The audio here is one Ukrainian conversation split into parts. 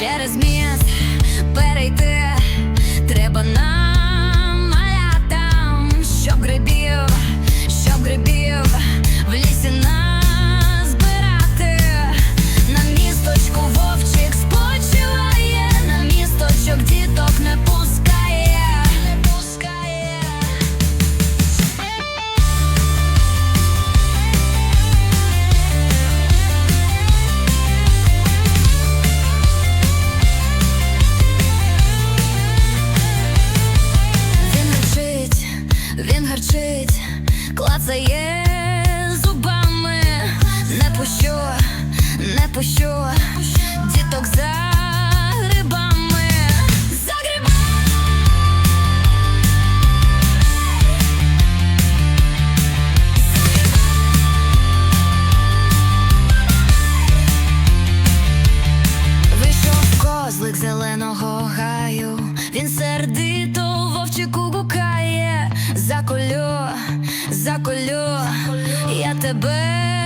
через міст перейти треба нам. він гарчить, клацає зубами, не пущу, не пущу, діток за. заколю, заколю, я тебе.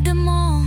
them all.